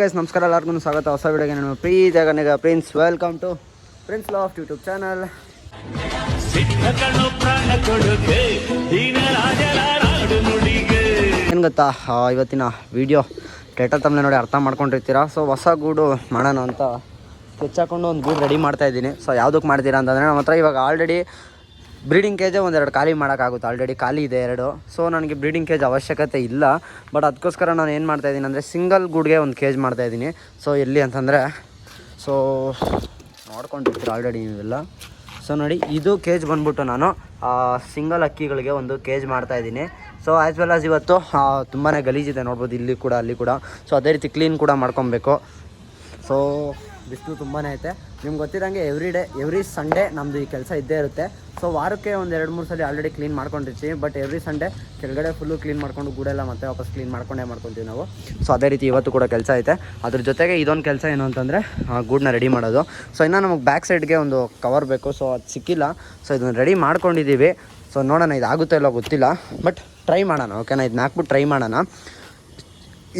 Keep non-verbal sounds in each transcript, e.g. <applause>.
Guys, ನಮಸ್ಕಾರ ಎಲ್ಲರಿಗೂ ಸ್ವಾಗತ. ಹೊಸ ವಿಡಿಯೋಗೆ ನಾನು ಪ್ರೀ ನಿಗ prince welcome to prince of YouTube channel ಏನು ಗೊತ್ತಾ? ಇವತ್ತಿನ ವಿಡಿಯೋ ಟೈಟಲ್ ತಮ್ಮನೆ ನೋಡಿ ಅರ್ಥ ಮಾಡ್ಕೊಂಡಿರ್ತೀರಾ? ಸೊ ಹೊಸ ಗೂಡು ಮಾಡೋಣ ಅಂತ ಸ್ಕೆಚ್ ಹಾಕೊಂಡು ಒಂದು ಗೂಡು ರೆಡಿ ಮಾಡ್ತಾ ಇದ್ದೀನಿ. ಸೊ ಯಾವುದಕ್ಕೆ ಮಾಡ್ತೀರಾ ಅಂತಂದರೆ, ನಮ್ಮ ಹತ್ರ ಇವಾಗ ಆಲ್ರೆಡಿ ಬ್ರೀಡಿಂಗ್ ಕೇಜೇ ಒಂದೆರಡು ಖಾಲಿ ಮಾಡೋಕ್ಕಾಗುತ್ತೆ. ಆಲ್ರೆಡಿ ಖಾಲಿ ಇದೆ ಎರಡು. ಸೊ ನನಗೆ ಬ್ರೀಡಿಂಗ್ ಕೇಜ್ ಅವಶ್ಯಕತೆ ಇಲ್ಲ. ಬಟ್ ಅದಕ್ಕೋಸ್ಕರ ನಾನು ಏನು ಮಾಡ್ತಾ ಇದ್ದೀನಿ ಅಂದರೆ ಸಿಂಗಲ್ ಗುಡ್ಗೆ ಒಂದು ಕೇಜ್ ಮಾಡ್ತಾ ಇದ್ದೀನಿ. ಸೊ ಎಲ್ಲಿ ಅಂತಂದರೆ ಸೊ ನೋಡ್ಕೊಂಡಿರ್ತೀರ ಆಲ್ರೆಡಿ ನೀವೆಲ್ಲ? ಸೊ ನೋಡಿ, ಇದು ಕೇಜ್ ಬಂದ್ಬಿಟ್ಟು ನಾನು ಸಿಂಗಲ್ ಅಕ್ಕಿಗಳಿಗೆ ಒಂದು ಕೇಜ್ ಮಾಡ್ತಾ ಇದ್ದೀನಿ. ಸೊ ಆ್ಯಸ್ ವೆಲ್ ಆಸ್ ಇವತ್ತು ತುಂಬಾ ಗಲೀಜಿದೆ ನೋಡ್ಬೋದು. ಇಲ್ಲಿ ಕೂಡ, ಅಲ್ಲಿ ಕೂಡ. ಸೊ ಅದೇ ರೀತಿ ಕ್ಲೀನ್ ಕೂಡ ಮಾಡ್ಕೊಬೇಕು. ಸೊ ಬಿಸಿಲು ತುಂಬಾ ಐತೆ. ನಿಮ್ಗೆ ಗೊತ್ತಿರೋಂಗೆ ಎವ್ರಿ ಡೇ ಎವ್ರಿ ಸಂಡೇ ನಮ್ಮದು ಈ ಕೆಲಸ ಇದ್ದೇ ಇರುತ್ತೆ. ಸೊ ವಾರಕ್ಕೆ ಒಂದು ಎರಡು, ಮೂರು ಸಲ ಆಲ್ರೆಡಿ ಕ್ಲೀನ್ ಮಾಡ್ಕೊಂಡಿರ್ತೀವಿ. ಬಟ್ ಎವ್ರಿ ಸಂಡೇ ಕೆಳಗಡೆ ಫುಲ್ಲು ಕ್ಲೀನ್ ಮಾಡ್ಕೊಂಡು ಗೂಡೆಲ್ಲ ಮತ್ತೆ ವಾಪಸ್ ಕ್ಲೀನ್ ಮಾಡ್ಕೊಂಡೇ ಮಾಡ್ಕೊತೀವಿ ನಾವು. ಸೊ ಅದೇ ರೀತಿ ಇವತ್ತು ಕೂಡ ಕೆಲಸ ಐತೆ. ಅದ್ರ ಜೊತೆಗೆ ಇದೊಂದು ಕೆಲಸ ಏನು ಅಂತಂದರೆ ಗೂಡನ್ನ ರೆಡಿ ಮಾಡೋದು. ಸೊ ಇನ್ನೂ ನಮಗೆ ಬ್ಯಾಕ್ ಸೈಡ್ಗೆ ಒಂದು ಕವರ್ ಬೇಕು. ಸೊ ಅದು ಸಿಕ್ಕಿಲ್ಲ. ಸೊ ಇದನ್ನು ರೆಡಿ ಮಾಡ್ಕೊಂಡಿದ್ದೀವಿ ಸೊ ನೋಡೋಣ ಇದು ಆಗುತ್ತೋ ಇಲ್ಲೋ ಗೊತ್ತಿಲ್ಲ. ಬಟ್ ಟ್ರೈ ಮಾಡೋಣ ಓಕೆನಾ ಇದನ್ನ ಹಾಕ್ಬಿಟ್ಟು ಟ್ರೈ ಮಾಡೋಣ.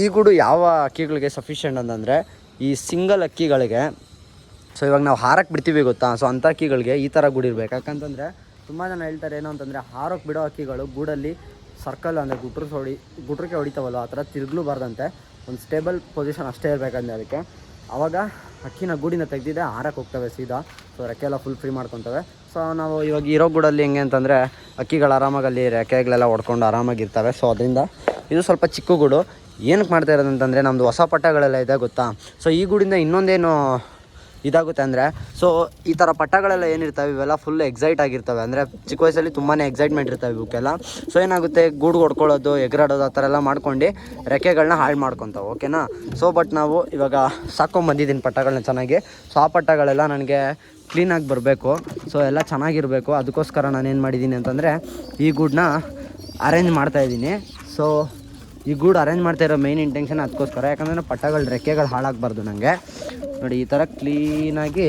ಈ ಗೂಡು ಯಾವ ಅಕ್ಕಿಗಳಿಗೆ ಸಫಿಷಿಯೆಂಟ್ ಅಂತಂದರೆ ಈ ಸಿಂಗಲ್ ಅಕ್ಕಿಗಳಿಗೆ. ಸೊ ಇವಾಗ ನಾವು ಹಾರಕ್ಕೆ ಬಿಡ್ತೀವಿ ಗೊತ್ತಾ? ಸೊ ಅಂಥ ಅಕ್ಕಿಗಳಿಗೆ ಈ ಥರ ಗೂಡು ಇರಬೇಕು. ಯಾಕಂತಂದರೆ ತುಂಬ ಜನ ಹೇಳ್ತಾರೆ ಏನು ಅಂತಂದರೆ ಹಾರಕ್ಕೆ ಬಿಡೋ ಅಕ್ಕಿಗಳು ಗೂಡಲ್ಲಿ ಸರ್ಕಲ್ ಅಂದರೆ ಗುಟ್ರು ಹೊಡಿ ಗುಟ್ರಕ್ಕೆ ಹೊಡಿತಾವಲ್ಲ ಆ ಥರ ತಿರುಗ್ಲೂಬಾರ್ದಂತೆ ಒಂದು ಸ್ಟೇಬಲ್ ಪೊಸಿಷನ್ ಅಷ್ಟೇ ಇರಬೇಕಂದ್ರೆ ಅದಕ್ಕೆ. ಆವಾಗ ಅಕ್ಕಿನ ಗೂಡಿನ ತೆಗೆದಿದೆ ಹಾರಕ್ಕೆ ಹೋಗ್ತವೆ ಸೀದಾ. ಸೊ ರೆಕ್ಕೆ ಎಲ್ಲ ಫುಲ್ ಫ್ರೀ ಮಾಡ್ಕೊತವೆ. ಸೊ ನಾವು ಇವಾಗ ಇರೋ ಗೂಡಲ್ಲಿ ಹೆಂಗೆ ಅಂತಂದರೆ ಅಕ್ಕಿಗಳು ಆರಾಮಾಗಿ ಅಲ್ಲಿ ರೆಕ್ಕೆಗಳೆಲ್ಲ ಹೊಡ್ಕೊಂಡು ಆರಾಮಾಗಿರ್ತವೆ ಸೊ ಅದರಿಂದ ಇದು ಸ್ವಲ್ಪ ಚಿಕ್ಕ ಗೂಡು. ಏನಕ್ಕೆ ಮಾಡ್ತಾ ಇರೋದು ಅಂತಂದರೆ ನಮ್ಮದು ಹೊಸ ಪಟ್ಟಗಳೆಲ್ಲ ಇದೆ ಗೊತ್ತಾ? ಸೊ ಈ ಗೂಡಿಂದ ಇನ್ನೊಂದೇನು ಇದಾಗುತ್ತೆ ಅಂದರೆ ಸೊ ಈ ಥರ ಪಟ್ಟಗಳೆಲ್ಲ ಏನಿರ್ತವೆ, ಇವೆಲ್ಲ ಫುಲ್ ಎಕ್ಸೈಟ್ ಆಗಿರ್ತವೆ. ಅಂದರೆ ಚಿಕ್ಕ ವಯಸ್ಸಲ್ಲಿ ತುಂಬಾ ಎಕ್ಸೈಟ್ಮೆಂಟ್ ಇರ್ತವೆ ಇವಕ್ಕೆಲ್ಲ ಸೊ ಏನಾಗುತ್ತೆ, ಗೂಡು ಹೊಡ್ಕೊಳ್ಳೋದು, ಎಗರಾಡೋದು, ಆ ಥರ ಎಲ್ಲ ಮಾಡ್ಕೊಂಡು ರೆಕ್ಕೆಗಳನ್ನ ಹಾಳು ಮಾಡ್ಕೊತಾವೆ, ಓಕೆನಾ? ಸೊ ಬಟ್ ನಾವು ಇವಾಗ ಸಾಕೊಂಬಂದಿದ್ದೀನಿ ಪಟ್ಟಗಳನ್ನ ಚೆನ್ನಾಗಿ. ಸೊ ಆ ಪಟ್ಟಗಳೆಲ್ಲ ನನಗೆ ಕ್ಲೀನಾಗಿ ಬರಬೇಕು. ಸೊ ಎಲ್ಲ ಚೆನ್ನಾಗಿರಬೇಕು. ಅದಕ್ಕೋಸ್ಕರ ನಾನೇನು ಮಾಡಿದ್ದೀನಿ ಅಂತಂದರೆ ಈ ಗೂಡನ್ನ ಅರೇಂಜ್ ಮಾಡ್ತಾಯಿದ್ದೀನಿ ಸೊ ಈ ಗೂಡು ಅರೇಂಜ್ ಮಾಡ್ತಾ ಇರೋ ಮೇನ್ ಇಂಟೆನ್ಷನ್ ಅದಕ್ಕೋಸ್ಕರ ಯಾಕಂದರೆ ಪಟ್ಟಗಳು ರೆಕ್ಕೆಗಳು ಹಾಳಾಗಬಾರ್ದು ನನಗೆ ನೋಡಿ, ಈ ಥರ ಕ್ಲೀನಾಗಿ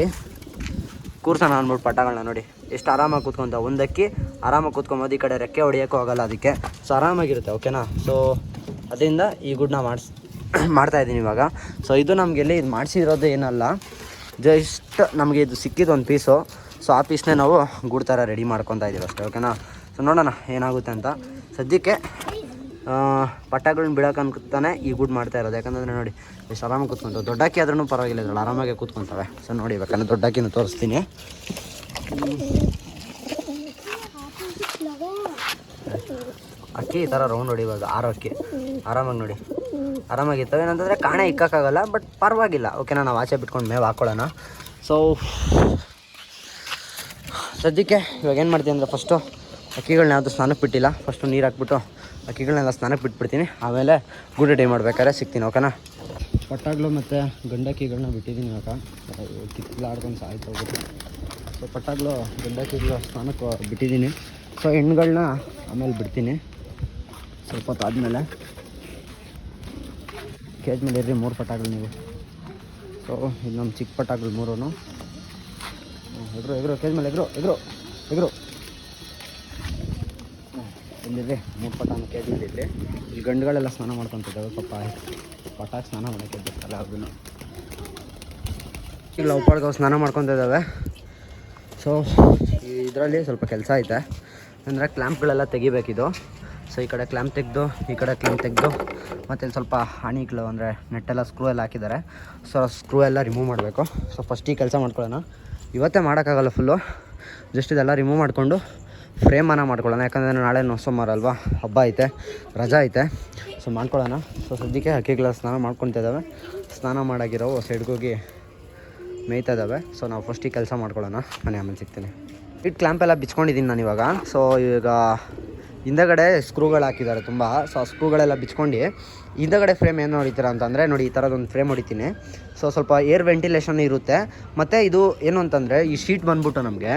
ಕೂರ್ಸೋಣ ಅಂದ್ಬಿಟ್ಟು ಪಟ್ಟಗಳನ್ನ ನೋಡಿ. ಎಷ್ಟು ಆರಾಮಾಗಿ ಕೂತ್ಕೊಂತ, ಒಂದಕ್ಕಿ ಆರಾಮಾಗಿ ಕೂತ್ಕೊಂಬೋದು ಈ ಕಡೆ ರೆಕ್ಕೆ ಹೊಡಿಯೋಕ್ಕೂ ಹೋಗಲ್ಲ ಅದಕ್ಕೆ. ಸೊ ಆರಾಮಾಗಿರುತ್ತೆ ಓಕೆನಾ ಸೊ ಅದರಿಂದ ಈ ಗುಡ್ನ ಮಾಡಿಸ್ <coughs> ಮಾಡ್ತಾ ಇದ್ದೀನಿ ಇವಾಗ. ಸೊ ಇದು ನಮಗೆಲ್ಲಿ ಇದು ಮಾಡಿಸಿರೋದು ಏನಲ್ಲ ಜಸ್ಟ್ ನಮಗೆ ಇದು ಸಿಕ್ಕಿದ್ದು ಒಂದು ಪೀಸು ಸೊ ಆ ಪೀಸ್ನೇ ನಾವು ಗುಡ್ ಥರ ರೆಡಿ ಮಾಡ್ಕೊತಾ ಇದ್ದೀವಿ ಅಷ್ಟೇ ಓಕೆನಾ ಸೊ ನೋಡೋಣ ಏನಾಗುತ್ತೆ ಅಂತ. ಸದ್ಯಕ್ಕೆ ಪಟ್ಟಗಳನ್ನ ಬಿಡೋಕೆ ಅನ್ಕೊತಾನೆ ಈ ಗುಡ್ ಮಾಡ್ತಾ ಇರೋದು. ಯಾಕಂದರೆ ನೋಡಿ ಎಷ್ಟು ಆರಾಮಾಗಿ ಕೂತ್ಕೊಂತವೆ. ದೊಡ್ಡಕ್ಕಿ ಆದ್ರೂ ಪರವಾಗಿಲ್ಲ, ಇದ್ರಲ್ಲಿ ಆರಾಮಾಗೆ ಕೂತ್ಕೊಂತವೆ. ಸೊ ನೋಡಿ ಬೇಕಂದ್ರೆ ದೊಡ್ಡಕ್ಕಿನ ತೋರಿಸ್ತೀನಿ. ಅಕ್ಕಿ ಈ ಥರ ರೌಂಡ್ ಹೊಡಿಬೋದು ಆರು ಅಕ್ಕಿ. ಆರಾಮಾಗಿ ನೋಡಿ. ಆರಾಮಾಗಿರ್ತವೆ ಏನಂತಂದರೆ ಕಾಣೆ ಇಕ್ಕೋಕ್ಕಾಗಲ್ಲ ಬಟ್ ಪರವಾಗಿಲ್ಲ. ಓಕೆನಾ ನಾವು ಆಚೆ ಬಿಟ್ಕೊಂಡು ಮೇವು ಹಾಕ್ಕೊಳ್ಳೋಣ ಸೊ ಸದ್ಯಕ್ಕೆ ಇವಾಗ ಏನು ಮಾಡ್ತೀನಿ ಅಂದರೆ ಫಸ್ಟು ಅಕ್ಕಿಗಳನ್ನ ಯಾವುದು ಸ್ನಾನಕ್ಕೆ ಬಿಟ್ಟಿಲ್ಲ. ಫಸ್ಟು ನೀರು ಹಾಕ್ಬಿಟ್ಟು ಅಕ್ಕಿಗಳನ್ನೆಲ್ಲ ಸ್ನಾನಕ್ಕೆ ಬಿಟ್ಬಿಡ್ತೀನಿ. ಆಮೇಲೆ ಗುಡ್ ಡೇ ಮಾಡ್ಬೇಕಾದ್ರೆ ಸಿಗ್ತೀನಿ, ಓಕೆನಾ? ಪಟ್ಟಾಗ್ಲು ಮತ್ತು ಗಂಡಕ್ಕಿಗಳನ್ನ ಬಿಟ್ಟಿದ್ದೀನಿ ಇವಾಗ ಕಿತ್ಲಾಡ್ಕೊಂಡು ಸಾಯ್ತು ಹೋಗ್ಬಿಟ್ಟು ಸೊ ಪಟ್ಟಾಗ್ಲು ಗಂಡಕ್ಕಿಗಳು ಸ್ನಾನಕ್ಕೆ ಬಿಟ್ಟಿದ್ದೀನಿ. ಸೊ ಹೆಣ್ಣುಗಳನ್ನ ಆಮೇಲೆ ಬಿಡ್ತೀನಿ. ಸ್ವಲ್ಪ ಹೊತ್ತು ಆದಮೇಲೆ. ಕೇಜ್ ಮೇಲೆ ಇರ್ರಿ, ಮೂರು ಪಟಾಗಳು ನೀವು. ಸೊ ಇದು ನಮ್ಮ ಚಿಕ್ಕ ಪಟ್ಟಾಗ್ಲು ಮೂರೂ ಎಗ್ರು ಎಗ್ರು, ಕೇಜ್ ಮೇಲೆ ಎಗ್ರು ಎಗ್ರು. ಇಲ್ಲಿದೆ. ಮೂರು ಪಟಾನ ಕೆ ಜಿ ಇಲ್ಲಿ ಗಂಡುಗಳೆಲ್ಲ ಸ್ನಾನ ಮಾಡ್ಕೊತಿದ್ದಾವೆ. ಪಾಪ ಪಟಾಕ್ ಸ್ನಾನ ಮಾಡೋಕ್ಕೆ ಬಿಡ್ತಲ್ಲ ಅದನ್ನು ಇಲ್ಲಿ ಉಪ್ಪಾಳ್ಗೆ ಸ್ನಾನ ಮಾಡ್ಕೊತಿದ್ದಾವೆ. ಸೊ ಇದರಲ್ಲಿ ಸ್ವಲ್ಪ ಕೆಲಸ ಐತೆ. ಅಂದರೆ ಕ್ಲ್ಯಾಂಪ್ಗಳೆಲ್ಲ ತೆಗಿಬೇಕಿದು. ಸೊ ಈ ಕಡೆ ಕ್ಲ್ಯಾಂಪ್ ತೆಗೆದು, ಈ ಕಡೆ ಕ್ಲ್ಯಾಂಪ್ ತೆಗೆದು, ಮತ್ತು ಇಲ್ಲಿ ಸ್ವಲ್ಪ ಹಣಿಗಳು, ಅಂದರೆ ನೆಟ್ಟೆಲ್ಲ ಸ್ಕ್ರೂ ಎಲ್ಲ ಹಾಕಿದ್ದಾರೆ. ಸೊ ಸ್ಕ್ರೂ ಎಲ್ಲ ರಿಮೂವ್ ಮಾಡಬೇಕು. ಸೊ ಫಸ್ಟ್ ಈ ಕೆಲಸ ಮಾಡ್ಕೊಳ್ಳೋಣ. ಇವತ್ತೇ ಮಾಡೋಕ್ಕಾಗಲ್ಲ ಫುಲ್ಲು ಜಸ್ಟ್ ಇದೆಲ್ಲ ರಿಮೂವ್ ಮಾಡಿಕೊಂಡು ಫ್ರೇಮನ್ನು ಮಾಡ್ಕೊಳ್ಳೋಣ. ಯಾಕಂದರೆ ನಾಳೆ ಸೋಮವಾರ ಅಲ್ವಾ? ಹಬ್ಬ ಐತೆ, ರಜಾ ಐತೆ. ಸೊ ಮಾಡ್ಕೊಳ್ಳೋಣ. ಸೊ ಸದ್ಯಕ್ಕೆ ಹಕ್ಕಿಗಳ ಸ್ನಾನ ಮಾಡ್ಕೊತಾ ಇದ್ದಾವೆ. ಸ್ನಾನ ಮಾಡಾಗಿರೋ ಸೈಡ್ಗೋಗಿ ಮೇಯ್ತಾ ಇದ್ದಾವೆ. ಸೊ ನಾವು ಫಸ್ಟ್ ಈ ಕೆಲಸ ಮಾಡ್ಕೊಳ್ಳೋಣ. ಮನೆ ಆಮೇಲೆ ಸಿಗ್ತೀನಿ. ಇಟ್ ಕ್ಲ್ಯಾಂಪೆಲ್ಲ ಬಿಚ್ಕೊಂಡಿದ್ದೀನಿ ನಾನು ಇವಾಗ. ಸೊ ಈಗ ಹಿಂದಗಡೆ ಸ್ಕ್ರೂಗಳು ಹಾಕಿದ್ದಾರೆ ತುಂಬ. ಸೊ ಆ ಸ್ಕ್ರೂಗಳೆಲ್ಲ ಬಿಚ್ಕೊಂಡು ಹಿಂದಗಡೆ ಫ್ರೇಮ್ ಏನು ಹೊಡಿತೀರ ಅಂತಂದರೆ, ನೋಡಿ, ಈ ಥರದೊಂದು ಫ್ರೇಮ್ ಹೊಡಿತೀನಿ. ಸೊ ಸ್ವಲ್ಪ ಏರ್ ವೆಂಟಿಲೇಷನ್ ಇರುತ್ತೆ. ಮತ್ತು ಇದು ಏನು ಅಂತಂದರೆ, ಈ ಶೀಟ್ ಬಂದ್ಬಿಟ್ಟು ನಮಗೆ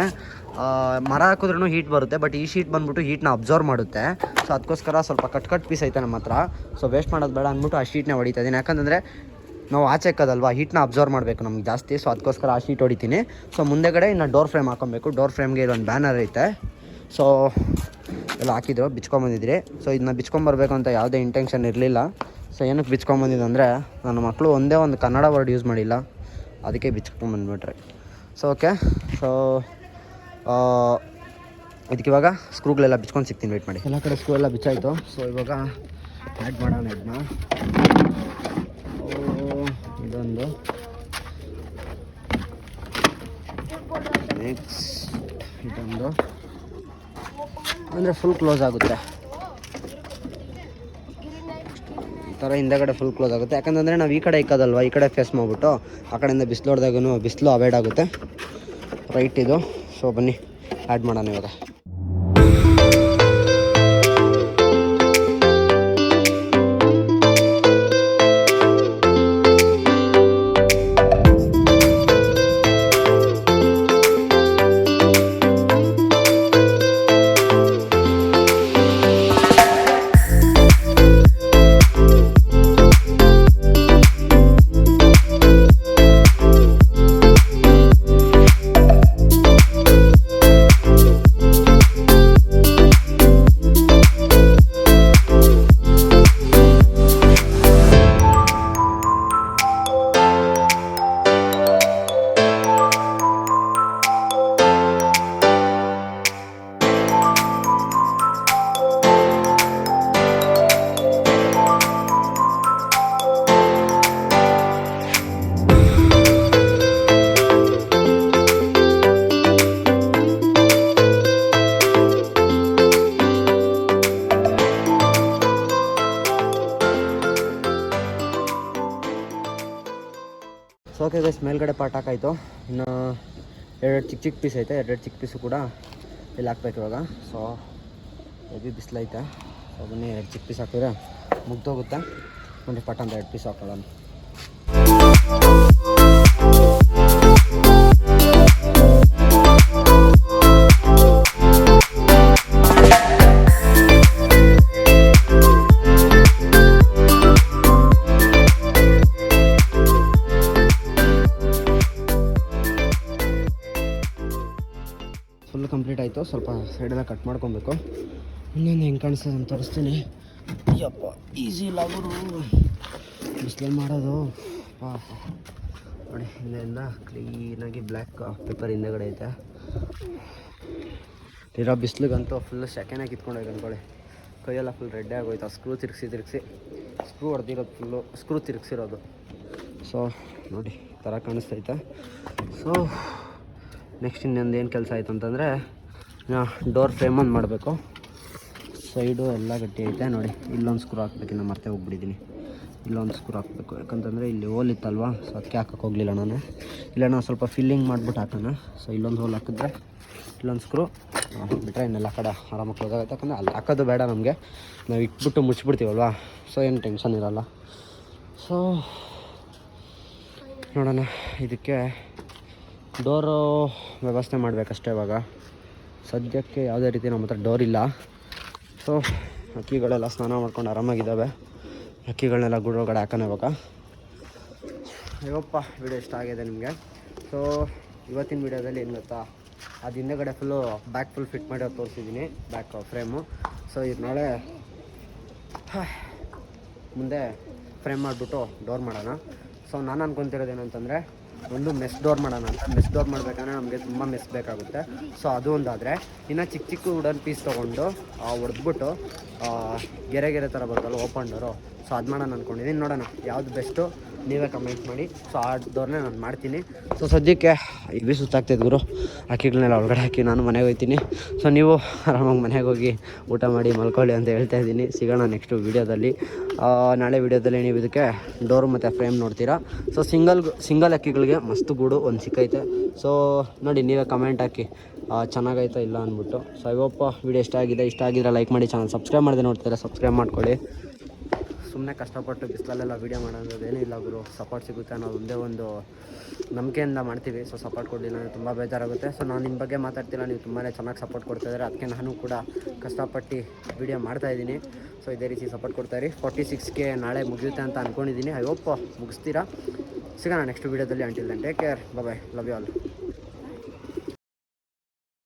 ಮರ ಹಾಕಿದ್ರೂ ಹೀಟ್ ಬರುತ್ತೆ ಬಟ್ ಈ ಶೀಟ್ ಬಂದ್ಬಿಟ್ಟು ಹೀಟ್ನ ಅಬ್ಸರ್ವ್ ಮಾಡುತ್ತೆ. ಸೊ ಅದಕ್ಕೋಸ್ಕರ ಸ್ವಲ್ಪ ಕಟ್ ಕಟ್ ಪೀಸ್ ಐತೆ ನಮ್ಮ ಹತ್ರ. ಸೊ ವೇಸ್ಟ್ ಮಾಡೋದು ಬೇಡ ಅಂದ್ಬಿಟ್ಟು ಆ ಶೀಟ್ನ ಹೊಡಿತಾ ಇದ್ದೀನಿ ಯಾಕಂತಂದರೆ ನಾವು ಆಚೆ ಹಾಕೋದಲ್ವಾ ಹೀಟ್ನ ಅಬ್ಸರ್ವ್ ಮಾಡಬೇಕು ನಮ್ಗೆ ಜಾಸ್ತಿ. ಸೊ ಅದಕ್ಕೋಸ್ಕರ ಆ ಶೀಟ್ ಹೊಡಿತೀನಿ. ಸೊ ಮುಂದೆಗಡೆ ಇನ್ನು ಡೋರ್ ಫ್ರೇಮ್ ಹಾಕೊಬೇಕು. ಡೋರ್ ಫ್ರೇಮ್ಗೆ ಇಲ್ಲೊಂದು ಬ್ಯಾನರ್ ಐತೆ. ಸೊ ಎಲ್ಲ ಹಾಕಿದ್ರು ಬಿಚ್ಕೊಂಬಂದಿದ್ರಿ ಸೊ ಇದನ್ನ ಬಿಚ್ಕೊಂಬರ್ಬೇಕು ಅಂತ ಯಾವುದೇ ಇಂಟೆನ್ಷನ್ ಇರಲಿಲ್ಲ. ಸೊ ಏನಕ್ಕೆ ಬಿಚ್ಕೊಂಬಂದಿದ್ದು ಅಂದರೆ, ನನ್ನ ಮಕ್ಕಳು ಒಂದೇ ಒಂದು ಕನ್ನಡ ವರ್ಡ್ ಯೂಸ್ ಮಾಡಿಲ್ಲ. ಅದಕ್ಕೆ ಬಿಚ್ಕೊಂಬಂದ್ಬಿಟ್ರೆ ಸೊ ಓಕೆ ಸೊ ಇದಕ್ಕೆ ಇವಾಗ ಸ್ಕ್ರೂಗಳೆಲ್ಲ ಬಿಚ್ಕೊಂಡು ಸಿಗ್ತೀನಿ ವೇಟ್ ಮಾಡಿ. ಎಲ್ಲ ಕಡೆ ಸ್ಕ್ರೂ ಎಲ್ಲ ಬಿಚ್ಚಾಯಿತು. ಸೊ ಇವಾಗ ಆ್ಯಡ್ ಮಾಡೋಣ ಇದನ್ನ. ಇದೊಂದು. ಇದೊಂದು. ಅಂದರೆ ಫುಲ್ ಕ್ಲೋಸ್ ಆಗುತ್ತೆ. ಈ ಥರ ಹಿಂದೆಗಡೆ ಫುಲ್ ಕ್ಲೋಸ್ ಆಗುತ್ತೆ. ಯಾಕಂತಂದರೆ ನಾವು ಈ ಕಡೆ ಇಕ್ಕೋದಲ್ವ, ಈ ಕಡೆ ಫೇಸ್ ಮಾಡಿಬಿಟ್ಟು, ಆ ಕಡೆಯಿಂದ ಬಿಸಿಲು ಹೊಡೆದಾಗೂ ಬಿಸಿಲು ಅವಾಯ್ಡ್ ಆಗುತ್ತೆ. ರೈಟ್ ಇದು. ಸೊ ಬನ್ನಿ ಆ್ಯಡ್ ಮಾಡೋಣ ಇವಾಗ. ಓಕೆ ಗೈಸ್ ಮೇಲ್ಗಡೆ ಪಾಟ್ ಹಾಕಾಯಿತು. ಇನ್ನು ಎರಡು ಚಿಕ್ಕ ಚಿಕ್ಕ ಪೀಸ್ ಐತೆ, ಎರಡೆರಡು ಚಿಕ್ಕ ಪೀಸು ಕೂಡ ಇಲ್ಲಿ ಹಾಕ್ಬೇಕು ಇವಾಗ. ಸೊ ಹೆವಿ ಬಿಸಿಲೈತೆ ಸೊ ಬನ್ನಿ, ಎರಡು ಚಿಕ್ಕ ಪೀಸ್ ಹಾಕಿದ್ರೆ ಮುಗ್ದೋಗುತ್ತೆ. ಒಂದು ಪಟ್ ಅಂತ ಎರಡು ಪೀಸ್ ಹಾಕೊಳ್ಳೋಣ. ಸೈಡೆಲ್ಲ ಕಟ್ ಮಾಡ್ಕೊಬೇಕು. ಇನ್ನೊಂದು ಹೆಂಗೆ ಕಾಣಿಸ್ತದೆ ಅಂತ ತೋರಿಸ್ತೀನಿ. ಯಪ್ಪ ಈಸಿ ಇಲ್ಲ ಅವರು ಬಿಸಿಲಲ್ಲಿ ಮಾಡೋದು. ನೋಡಿ ಹಿಂದೆಯಿಂದ ಕ್ಲೀನಾಗಿ ಬ್ಲ್ಯಾಕ್ ಪೇಪರ್ ಹಿಂದೆಗಡೆ ಐತೆ. ಇರೋ ಬಿಸಿಲಿಗಂತೂ ಫುಲ್ ಸೆಕೆಂಡಾಗಿ ಕಿತ್ಕೊಂಡೋಗಿ ಅಂದ್ಕೊಳ್ಳಿ ಕೈಯೆಲ್ಲ ಫುಲ್ ರೆಡ್ಡೇ ಆಗೋಯ್ತು ಸ್ಕ್ರೂ ತಿರುಗಿಸಿ ತಿರುಗಿಸಿ. ಸ್ಕ್ರೂ ಹೊಡೆದಿರೋದು ಫುಲ್ಲು ಸ್ಕ್ರೂ ತಿರುಗಿಸಿರೋದು. ಸೊ ನೋಡಿ ಥರ ಕಾಣಿಸ್ತೈತೆ. ಸೊ ನೆಕ್ಸ್ಟ್ ಇನ್ನೊಂದು ಏನು ಕೆಲಸ ಆಯ್ತು ಅಂತಂದರೆ ಡೋರ್ ಫ್ರೇಮ್ ಒಂದು ಮಾಡಬೇಕು. ಸೈಡು ಎಲ್ಲ ಗಟ್ಟಿ ಐತೆ, ನೋಡಿ. ಇಲ್ಲೊಂದು ಸ್ಕ್ರೂ ಹಾಕ್ಬೇಕು ನಾನು ಮತ್ತೆ ಹೋಗ್ಬಿಟ್ಟಿದ್ದೀನಿ ಇಲ್ಲೊಂದು ಸ್ಕ್ರೂ ಹಾಕಬೇಕು. ಯಾಕಂತಂದರೆ ಇಲ್ಲಿ ಹೋಲ್ ಇತ್ತಲ್ವ ಸೊ ಅದಕ್ಕೆ ಹಾಕಕ್ಕೆ ಹೋಗಲಿಲ್ಲ ನಾನು. ಇಲ್ಲ ನಾನು ಸ್ವಲ್ಪ ಫಿಲ್ಲಿಂಗ್ ಮಾಡಿಬಿಟ್ಟು ಹಾಕೋಣ. ಸೊ ಇಲ್ಲೊಂದು ಹೋಲ್ ಹಾಕಿದ್ರೆ ಇಲ್ಲೊಂದು ಸ್ಕ್ರೂ ಬಿಟ್ಟರೆ ಇನ್ನೆಲ್ಲ ಕಡೆ ಆರಾಮಾಗಿ ಕ್ಲೋಸ್ ಯಾಕಂದರೆ ಅಲ್ಲಿ ಹಾಕೋದು ಬೇಡ ನಮಗೆ. ನಾವು ಇಟ್ಬಿಟ್ಟು ಮುಚ್ಚಿಬಿಡ್ತೀವಲ್ವ ಸೊ ಏನು ಟೆನ್ಷನ್ ಇರಲ್ಲ. ಸೊ ನೋಡೋಣ. ಇದಕ್ಕೆ ಡೋರು ವ್ಯವಸ್ಥೆ ಮಾಡಬೇಕಷ್ಟೇ ಇವಾಗ. ಸದ್ಯಕ್ಕೆ ಯಾವುದೇ ರೀತಿ ನಮ್ಮ ಹತ್ರ ಡೋರ್ ಇಲ್ಲ. ಸೊ ಅಕ್ಕಿಗಳೆಲ್ಲ ಸ್ನಾನ ಮಾಡ್ಕೊಂಡು ಆರಾಮಾಗಿದ್ದಾವೆ. ಹಕ್ಕಿಗಳನ್ನೆಲ್ಲ ಗುಡೊಳಗಡೆ ಹಾಕೋಣ ಇವಾಗ. ಅಯ್ಯೋಪ್ಪ ವಿಡಿಯೋ ಇಷ್ಟ ಆಗಿದೆ ನಿಮಗೆ. ಸೊ ಇವತ್ತಿನ ವಿಡಿಯೋದಲ್ಲಿ ಏನು ಗೊತ್ತಾ? ಅದು ಹಿಂದೆಗಡೆ ಫುಲ್ಲು ಬ್ಯಾಕ್ ಫುಲ್ ಫಿಟ್ ಮಾಡಿ ತೋರಿಸಿದ್ದೀನಿ ಬ್ಯಾಕ್ ಫ್ರೇಮು ಸೊ ಇದು ನಾಳೆ ಮುಂದೆ ಫ್ರೇಮ್ ಮಾಡಿಬಿಟ್ಟು ಡೋರ್ ಮಾಡೋಣ. ಸೊ ನಾನು ಅನ್ಕೊತಿರೋದು ಏನಂತಂದರೆ ಒಂದು ಮೆಸ್ ಡೋರ್ ಮಾಡೋಣ ಅಂತ. ಮೆಸ್ ಡೋರ್ ಮಾಡಬೇಕಂದ್ರೆ ನಮಗೆ ತುಂಬ ಮೆಸ್ ಬೇಕಾಗುತ್ತೆ. ಸೊ ಅದು ಒಂದಾದರೆ, ಇನ್ನು ಚಿಕ್ಕ ಚಿಕ್ಕ ವುಡನ್ ಪೀಸ್ ತೊಗೊಂಡು ಹೊಡೆದ್ಬಿಟ್ಟು ಗೆರೆ ಗೆರೆ ಥರ ಬರುತ್ತಲ್ಲ ಓಪನ್ ಡೋರು ಸೊ ಅದು ಮಾಡೋಣ ಅಂದ್ಕೊಂಡಿದ್ದೀನಿ ನೋಡೋಣ ಯಾವ್ದು ಬೆಸ್ಟು ನೀವೇ ಕಮೆಂಟ್ ಮಾಡಿ. ಸೊ ಆ ಡೋರ್ನೇ ನಾನು ಮಾಡ್ತೀನಿ. ಸೊ ಸದ್ಯಕ್ಕೆ ಇದು ಸುತ್ತಾಗ್ತಿದ್ದು ಗುರು. ಅಕ್ಕಿಗಳನ್ನೆಲ್ಲ ಒಳಗಡೆ ಹಾಕಿ ನಾನು ಮನೆಗೆ ಹೋಗ್ತೀನಿ ಸೊ ನೀವು ಆರಾಮಾಗಿ ಮನೆಗೆ ಹೋಗಿ ಊಟ ಮಾಡಿ ಮಲ್ಕೊಳ್ಳಿ ಅಂತ ಹೇಳ್ತಾ ಇದ್ದೀನಿ. ಸಿಗೋಣ ನೆಕ್ಸ್ಟು ವೀಡಿಯೋದಲ್ಲಿ. ನಾಳೆ ವೀಡಿಯೋದಲ್ಲಿ ನೀವು ಇದಕ್ಕೆ ಡೋರ್ ಮತ್ತು ಫ್ರೇಮ್ ನೋಡ್ತೀರಾ. ಸೊ ಸಿಂಗಲ್ ಸಿಂಗಲ್ ಅಕ್ಕಿಗಳಿಗೆ ಮಸ್ತ್ ಗೂಡು ಒಂದು ಸಿಕ್ಕೈತೆ ಸೊ ನೋಡಿ, ನೀವೇ ಕಮೆಂಟ್ ಹಾಕಿ. ಚೆನ್ನಾಗೈತಾ ಇಲ್ಲ ಅಂದ್ಬಿಟ್ಟು. ಸೊ ಇವಪ್ಪ ವೀಡಿಯೋ ಇಷ್ಟ ಆಗಿದೆ. ಇಷ್ಟ ಆಗಿದ್ರೆ ಲೈಕ್ ಮಾಡಿ ಚಾನಲ್ ಸಬ್ಸ್ಕ್ರೈಬ್ ಮಾಡಿದೆ ನೋಡ್ತೀರಾ, ಸಬ್ಸ್ಕ್ರೈಬ್ ಮಾಡ್ಕೊಳ್ಳಿ. ಸುಮ್ಮನೆ ಕಷ್ಟಪಟ್ಟು ಬಿಸಿಲಲ್ಲೆಲ್ಲ ವೀಡಿಯೋ ಮಾಡೋದು ಏನಿಲ್ಲ ಗುರು. ಸಪೋರ್ಟ್ ಸಿಗುತ್ತೆ ಅನ್ನೋದು ಒಂದೇ ಒಂದು ನಂಬಿಕೆಯಿಂದ ಮಾಡ್ತೀವಿ. ಸೊ ಸಪೋರ್ಟ್ ಕೊಡಲಿಲ್ಲ ಅಂದರೆ ತುಂಬ ಬೇಜಾರಾಗುತ್ತೆ. ಸೊ ನಾನು ನಿಮ್ಮ ಬಗ್ಗೆ ಮಾತಾಡ್ತೀನಿ ನೀವು ತುಂಬಾ ಚೆನ್ನಾಗಿ ಸಪೋರ್ಟ್ ಕೊಡ್ತಾಯಿದ್ದಾರೆ ಅದಕ್ಕೆ ನಾನು ಕೂಡ ಕಷ್ಟಪಟ್ಟು ವೀಡಿಯೋ ಮಾಡ್ತಾಯಿದ್ದೀನಿ ಸೊ ಇದೇ ರೀತಿ ಸಪೋರ್ಟ್ ಕೊಡ್ತಾಯಿರಿ ಫಾರ್ಟಿ ಸಿಕ್ಸ್ಗೆ ನಾಳೆ ಮುಗಿಯುತ್ತೆ ಅಂತ ಅಂದ್ಕೊಂಡಿದ್ದೀನಿ ಐ ಹೋಪ್ ಮುಗಿಸ್ತೀರಾ? ಸಿಗೋಣ ನೆಕ್ಸ್ಟ್ ವೀಡಿಯೋದಲ್ಲಿ until then take care bye love you all